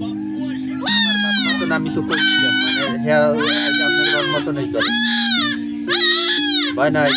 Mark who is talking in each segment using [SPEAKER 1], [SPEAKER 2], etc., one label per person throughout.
[SPEAKER 1] মতন আমি তো করছিলাম মানে হ্যাঁ আপনার মতনই করে। ভয় নাই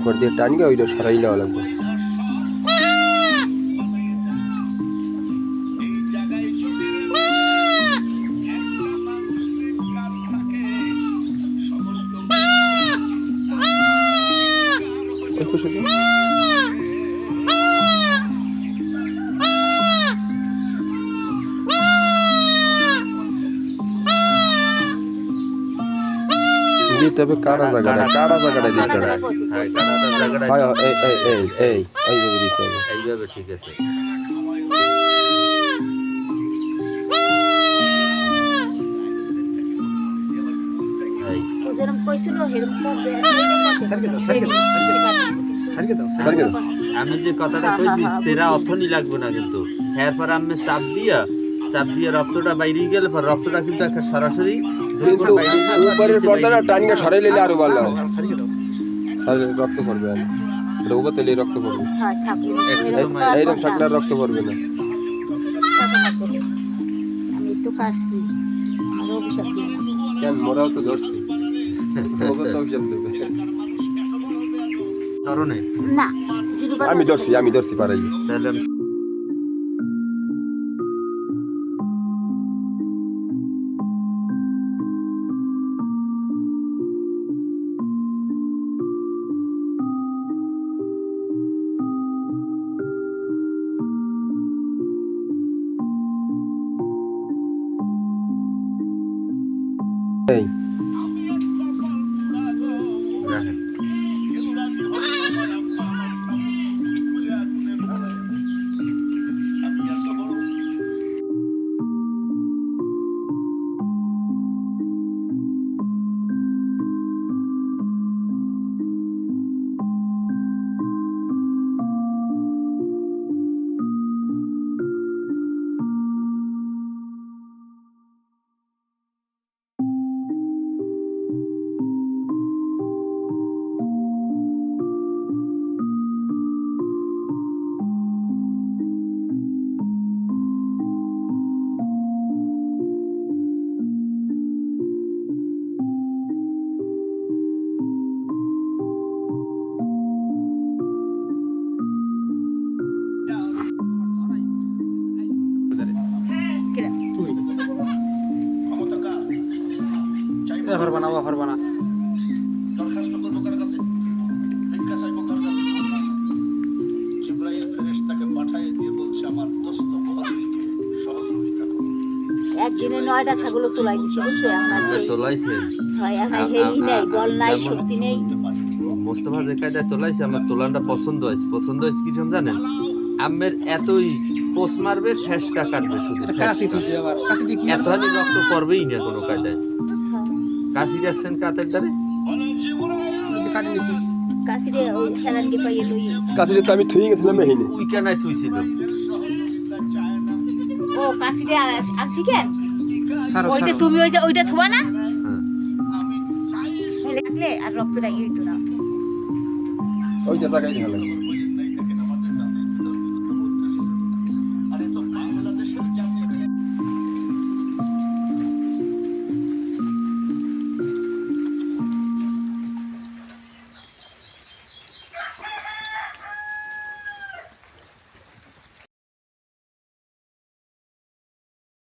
[SPEAKER 2] উপর দিয়ে টানিয়ে ওইটা সরাই নেওয়া লাগবে। শুধু। দিতে হবে কারা জায়গাটা। কারা জায়গাটা দিতে হবে।
[SPEAKER 1] হ্যাঁ
[SPEAKER 2] এই এই এই এই এইভাবে দিতে হবে।
[SPEAKER 1] এইভাবে ঠিক আছে। আমি যে কথাটা কইছি সেরা অথনি লাগবে না কিন্তু। এরপর আমি চাপ দিয়া চাপ দিয়ে রক্তটা বাইরে গেলে পর রক্তটা কিন্তু একটা সরাসরি
[SPEAKER 2] কিন্তু
[SPEAKER 1] আর
[SPEAKER 2] উপরের পর্দাটা টানিয়ে। সরাই নিলে আরও ভালো সারে রক্ত পড়বে না এটা উপর তেলে রক্ত পড়বে।
[SPEAKER 3] হ্যাঁ
[SPEAKER 2] এইরকম থাকলে আর রক্ত পড়বে না।
[SPEAKER 3] আমি।
[SPEAKER 2] কেন? মোরাও তো ধরছি। আমি ধরছি আমি ধরছি পারাই।
[SPEAKER 1] তাহলে আমি
[SPEAKER 3] একদিনে নয়টা ছাগল তোলাই বুঝছ? আর
[SPEAKER 1] আপনি
[SPEAKER 3] সেই-
[SPEAKER 1] তোলাইছেন
[SPEAKER 3] হয় এখন হেই নেই বল নাই শক্তি নেই।
[SPEAKER 1] মোস্তফা যে কায়দায় তোলাইছে আমার তোলানটা পছন্দ হয়েছে। পছন্দ হয়েছে কি জানেন? আমের এতই পোষ মারবে ফেসকা কাটবে শুধু।
[SPEAKER 4] কি
[SPEAKER 1] এতখানি রক্ত পড়বেই না কোনো কায়দায়। কাশি রাখছেন কাতের দ্বারে?
[SPEAKER 3] কাশিরে ওই
[SPEAKER 2] তো আমি থুই গেছিলাম এখানে।
[SPEAKER 1] উই কেনায় থুইছিল।
[SPEAKER 3] ও কাশিরে আ- আনছি কেন? ওই
[SPEAKER 4] সারো।
[SPEAKER 3] তুমি ওই যে ওইটা থুবা না?
[SPEAKER 1] হ্যাঁ।
[SPEAKER 3] আর রক্তটা ইয়ে হইতো না।
[SPEAKER 2] ওইটা জায়গায় দেখা লাগবে